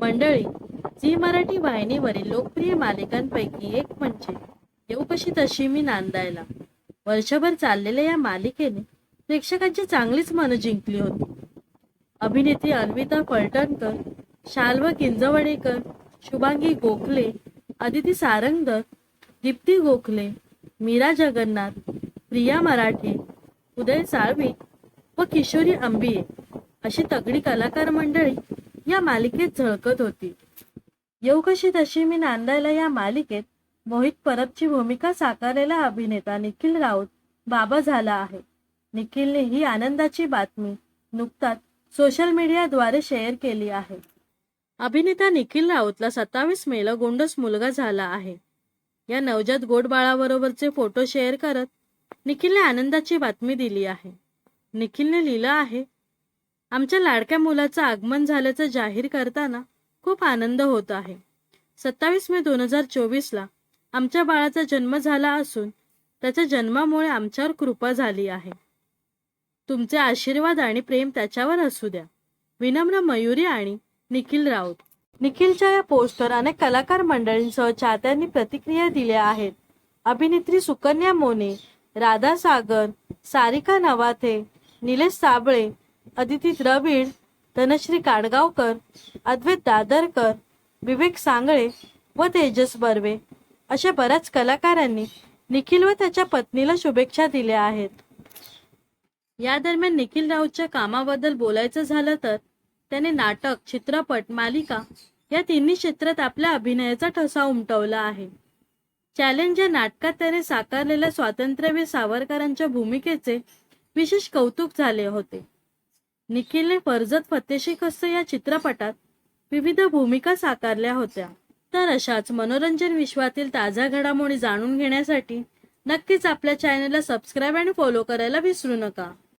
मंडळी झी मराठी वाहिनीवरील लोकप्रिय मालिकांपैकी एक म्हणजे येऊ कशी तशी मी नांदायला. वर्षभर चाललेल्या या मालिकेने प्रेक्षकांची चांगलीच मनं जिंकली होती. अभिनेत्री अन्विता फलटणकर शाल्व किंजवडेकर शुभांगी गोखले अदिती सारंगदर दीप्ती गोखले मीरा जगन्नाथ प्रिया मराठे उदय साळवी व किशोरी अंबिये अशी तगडी कलाकार मंडळी या मालिकेत झळकत होती. येऊ कशी तशी मी नांदायला या मालिकेत मोहित परबची भूमिका साकारलेला अभिनेता निखिल राऊत बाबा झाला आहे. निखिलने ही आनंदाची बातमी नुकताच सोशल मीडियाद्वारे शेअर केली आहे. अभिनेता निखिल राऊतला सत्तावीस मेला गोंडस मुलगा झाला आहे. या नवजात गोड बाळाबरोबरचे फोटो शेअर करत निखिलने आनंदाची बातमी दिली आहे. निखिलने लिहिलं आहे आमच्या लाडक्या मुलाचं आगमन झाल्याचं जाहीर करताना खूप आनंद होत आहे. सत्तावीस मे दोन हजार चोवीसला आमच्या बाळाचा जन्म झाला असून त्याच्या जन्मामुळे आमच्यावर कृपा झाली आहे. तुमचे आशीर्वाद आणि प्रेम त्याच्यावर असू द्या. विनम्र मयुरी आणि निखिल राऊत. निखिलच्या या पोस्टवर अनेक कलाकार मंडळींसह चाहत्यांनी प्रतिक्रिया दिल्या आहेत. अभिनेत्री सुकन्या मोने राधा सागर सारिका नवाथे निलेश साबळे अदिती द्रविड धनश्री काडगावकर अद्वैत दादरकर विवेक सांगळे व तेजस बर्वे अशा बऱ्याच कलाकारांनी निखिल व त्याच्या पत्नीला शुभेच्छा दिल्या आहेत. या दरम्यान निखिल राऊतच्या कामाबद्दल बोलायचं झालं तर त्याने नाटक चित्रपट मालिका या तिन्ही क्षेत्रात आपल्या अभिनयाचा ठसा उमटवला आहे. चॅलेंज या नाटकात त्याने साकारलेल्या स्वातंत्र्यवीर सावरकरांच्या भूमिकेचे विशेष कौतुक झाले होते. निखिलने फर्जत फतेशी खस्त या चित्रपटात विविध भूमिका साकारल्या होत्या. तर अशाच मनोरंजन विश्वातील ताज्या घडामोडी जाणून घेण्यासाठी नक्कीच आपल्या चॅनलला सबस्क्राईब आणि फॉलो करायला विसरू नका.